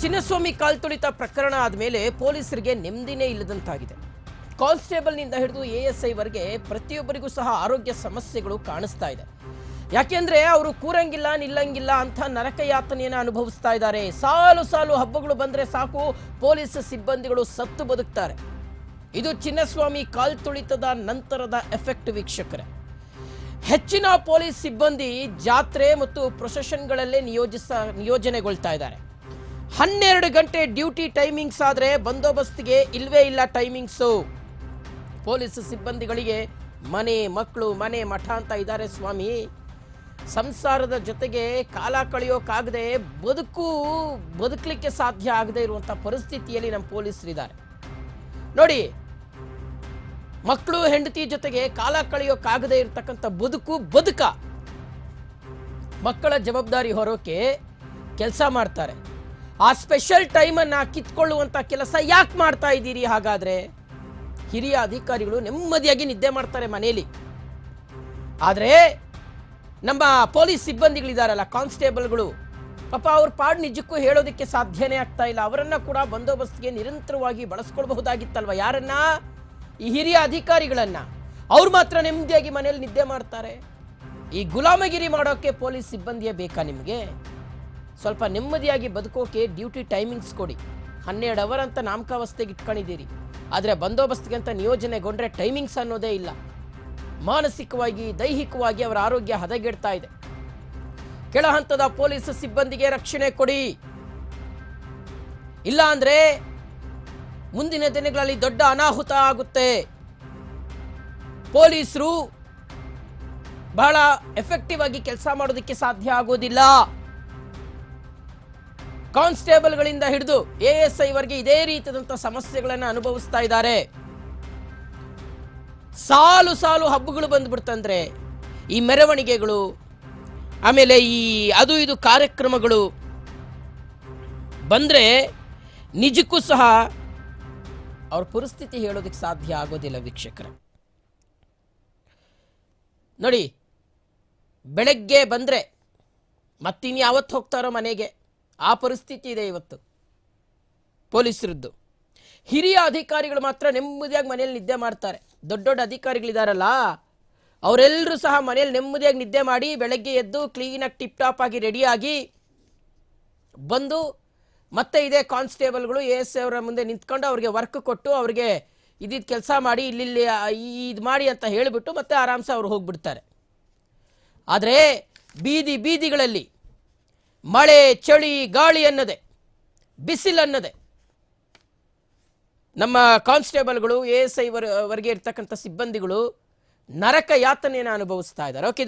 ಚಿನ್ನಸ್ವಾಮಿ ಕಾಲ್ತುಳಿತ ಪ್ರಕರಣ ಆದಮೇಲೆ ಪೊಲೀಸರಿಗೆ ನೆಮ್ಮದಿನೇ ಇಲ್ಲದಂತಾಗಿದೆ. ಕಾನ್ಸ್ಟೇಬಲ್ನಿಂದ ಹಿಡಿದು ಎ ಎಸ್ ಐವರೆಗೆ ಪ್ರತಿಯೊಬ್ಬರಿಗೂ ಸಹ ಆರೋಗ್ಯ ಸಮಸ್ಯೆಗಳು ಕಾಣಿಸ್ತಾ ಇದೆ. ಯಾಕೆಂದ್ರೆ ಅವರು ಕೂರಂಗಿಲ್ಲ, ನಿಲ್ಲಂಗಿಲ್ಲ ಅಂತ ನರಕ ಯಾತನೆಯನ್ನು ಅನುಭವಿಸ್ತಾ ಇದ್ದಾರೆ. ಸಾಲು ಸಾಲು ಹಬ್ಬಗಳು ಬಂದ್ರೆ ಸಾಕು, ಪೊಲೀಸ್ ಸಿಬ್ಬಂದಿಗಳು ಸತ್ತು ಬದುಕ್ತಾರೆ. ಇದು ಚಿನ್ನಸ್ವಾಮಿ ಕಾಲ್ತುಳಿತದ ನಂತರದ ಎಫೆಕ್ಟ್ ವೀಕ್ಷಕರೇ. ಹೆಚ್ಚಿನ ಪೊಲೀಸ್ ಸಿಬ್ಬಂದಿ ಜಾತ್ರೆ ಮತ್ತು ಪ್ರೊಸೆಷನ್ಗಳಲ್ಲೇ ನಿಯೋಜಿಸ, ನಿಯೋಜನೆಗೊಳ್ತಾ ಇದ್ದಾರೆ. ಹನ್ನೆರಡು ಗಂಟೆ ಡ್ಯೂಟಿ ಟೈಮಿಂಗ್ಸ್ ಆದರೆ ಬಂದೋಬಸ್ತಿಗೆ ಇಲ್ವೇ ಇಲ್ಲ ಟೈಮಿಂಗ್ಸು. ಪೊಲೀಸ್ ಸಿಬ್ಬಂದಿಗಳಿಗೆ ಮನೆ ಮಕ್ಕಳು ಮನೆ ಮಠ ಅಂತ ಇದ್ದಾರೆ ಸ್ವಾಮಿ. ಸಂಸಾರದ ಜೊತೆಗೆ ಕಾಲ ಕಳೆಯೋಕ್ಕಾಗದೆ ಬದುಕು ಬದುಕಲಿಕ್ಕೆ ಸಾಧ್ಯ ಆಗದೆ ಇರುವಂಥ ಪರಿಸ್ಥಿತಿಯಲ್ಲಿ ನಮ್ಮ ಪೊಲೀಸರಿದ್ದಾರೆ. ನೋಡಿ, ಮಕ್ಕಳು ಹೆಂಡತಿ ಜೊತೆಗೆ ಕಾಲ ಕಳೆಯೋಕ್ಕಾಗದೆ ಇರತಕ್ಕಂಥ ಬದುಕು ಬದುಕ. ಮಕ್ಕಳ ಜವಾಬ್ದಾರಿ ಹೊರೋಕೆ ಕೆಲಸ ಮಾಡ್ತಾರೆ. ಆ ಸ್ಪೆಷಲ್ ಟೈಮನ್ನು ಕಿತ್ಕೊಳ್ಳುವಂಥ ಕೆಲಸ ಯಾಕೆ ಮಾಡ್ತಾ ಇದ್ದೀರಿ? ಹಾಗಾದ್ರೆ ಹಿರಿಯ ಅಧಿಕಾರಿಗಳು ನೆಮ್ಮದಿಯಾಗಿ ನಿದ್ದೆ ಮಾಡ್ತಾರೆ ಮನೆಯಲ್ಲಿ ಆದರೆ ನಮ್ಮ ಪೊಲೀಸ್ ಸಿಬ್ಬಂದಿಗಳಿದಾರಲ್ಲ, ಕಾನ್ಸ್ಟೇಬಲ್ಗಳು, ಪಾಪ ಅವ್ರ ಪಾಡ್ ನಿಜಕ್ಕೂ ಹೇಳೋದಕ್ಕೆ ಸಾಧ್ಯನೇ ಆಗ್ತಾ ಇಲ್ಲ. ಅವರನ್ನ ಕೂಡ ಬಂದೋಬಸ್ತ್ಗೆ ನಿರಂತರವಾಗಿ ಬಳಸ್ಕೊಳ್ಬಹುದಾಗಿತ್ತಲ್ವ? ಯಾರನ್ನ? ಈ ಹಿರಿಯ ಅಧಿಕಾರಿಗಳನ್ನ. ಅವ್ರು ಮಾತ್ರ ನೆಮ್ಮದಿಯಾಗಿ ಮನೆಯಲ್ಲಿ ನಿದ್ದೆ ಮಾಡ್ತಾರೆ. ಈ ಗುಲಾಮಗಿರಿ ಮಾಡೋಕೆ ಪೊಲೀಸ್ ಸಿಬ್ಬಂದಿಯೇ ಬೇಕಾ ನಿಮಗೆ? ಸ್ವಲ್ಪ ನೆಮ್ಮದಿಯಾಗಿ ಬದುಕೋಕೆ ಡ್ಯೂಟಿ ಟೈಮಿಂಗ್ಸ್ ಕೊಡಿ. ಹನ್ನೆರಡು ಅವರ್ ಅಂತ ನಾಮಕಾವಸ್ಥೆಗೆ ಇಟ್ಕೊಂಡಿದ್ದೀರಿ. ಆದರೆ ಬಂದೋಬಸ್ತ್ಗೆ ಅಂತ ನಿಯೋಜನೆಗೊಂಡ್ರೆ ಟೈಮಿಂಗ್ಸ್ ಅನ್ನೋದೇ ಇಲ್ಲ. ಮಾನಸಿಕವಾಗಿ, ದೈಹಿಕವಾಗಿ ಅವರ ಆರೋಗ್ಯ ಹದಗೆಡ್ತಾ ಇದೆ. ಕೆಳ ಹಂತದ ಪೊಲೀಸ್ ಸಿಬ್ಬಂದಿಗೆ ರಕ್ಷಣೆ ಕೊಡಿ. ಇಲ್ಲ ಅಂದ್ರೆ ಮುಂದಿನ ದಿನಗಳಲ್ಲಿ ದೊಡ್ಡ ಅನಾಹುತ ಆಗುತ್ತೆ. ಪೊಲೀಸರು ಬಹಳ ಎಫೆಕ್ಟಿವ್ ಆಗಿ ಕೆಲಸ ಮಾಡೋದಕ್ಕೆ ಸಾಧ್ಯ ಆಗೋದಿಲ್ಲ. ಕಾನ್ಸ್ಟೇಬಲ್ಗಳಿಂದ ಹಿಡಿದು ಎ ಎಸ್ ಐವರೆಗೆ ಇದೇ ರೀತಿಯಾದಂಥ ಸಮಸ್ಯೆಗಳನ್ನು ಅನುಭವಿಸ್ತಾ ಇದ್ದಾರೆ. ಸಾಲು ಸಾಲು ಹಬ್ಬಗಳು ಬಂದ್ಬಿಡ್ತಂದ್ರೆ ಈ ಮೆರವಣಿಗೆಗಳು, ಆಮೇಲೆ ಈ ಅದು ಇದು ಕಾರ್ಯಕ್ರಮಗಳು ಬಂದರೆ ನಿಜಕ್ಕೂ ಸಹ ಅವ್ರ ಪರಿಸ್ಥಿತಿ ಹೇಳೋದಕ್ಕೆ ಸಾಧ್ಯ ಆಗೋದಿಲ್ಲ ವೀಕ್ಷಕರ. ನೋಡಿ, ಬೆಳಗ್ಗೆ ಬಂದರೆ ಮತ್ತಿನ್ಯಾವತ್ತು ಹೋಗ್ತಾರೋ ಮನೆಗೆ. ಆ ಪರಿಸ್ಥಿತಿ ಇದೆ ಇವತ್ತು. ಪೊಲೀಸರದ್ದು. ಹಿರಿಯ ಅಧಿಕಾರಿಗಳು ಮಾತ್ರ ನೆಮ್ಮದಿಯಾಗಿ ಮನೆಯಲ್ಲಿ ನಿದ್ದೆ ಮಾಡ್ತಾರೆ. ದೊಡ್ಡ ದೊಡ್ಡ ಅಧಿಕಾರಿಗಳಿದಾರಲ್ಲ? ಅವರೆಲ್ಲರೂ ಸಹ ಮನೇಲಿ ನೆಮ್ಮದಿಯಾಗಿ ನಿದ್ದೆ ಮಾಡಿ ಬೆಳಗ್ಗೆ ಎದ್ದು ಕ್ಲೀನಾಗಿ ಟಿಪ್ ಟಾಪ್ ಆಗಿ ರೆಡಿಯಾಗಿ ಬಂದು ಮತ್ತೆ ಇದೇ ಕಾನ್ಸ್ಟೇಬಲ್ಗಳು ಎ ಎಸ್ ಅವರ ಮುಂದೆ ನಿಂತ್ಕೊಂಡು ಅವ್ರಿಗೆ ವರ್ಕ್ ಕೊಟ್ಟು ಅವ್ರಿಗೆ ಇದಿದ್ದು ಕೆಲಸ ಮಾಡಿ ಇಲ್ಲಿ ಇದು ಮಾಡಿ ಅಂತ ಹೇಳಿಬಿಟ್ಟು ಮತ್ತೆ ಆರಾಮ್ಸೆ ಅವ್ರು ಹೋಗ್ಬಿಡ್ತಾರೆ. ಆದರೆ ಬೀದಿ ಬೀದಿಗಳಲ್ಲಿ ಮಳೆ, ಚಳಿ, ಗಾಳಿ ಅನ್ನದೆ ಬಿಸಿಲನ್ನದೆ ನಮ್ಮ ಕಾನ್ಸ್ಟೇಬಲ್ಗಳು ಎ ಎಸ್ ಐ ವರ್ಗೆ ಇರ್ತಕ್ಕಂಥ ಸಿಬ್ಬಂದಿಗಳು ನರಕ ಯಾತನೆಯನ್ನು ಅನುಭವಿಸ್ತಾ ಇದ್ದಾರೆ. ಓಕೆ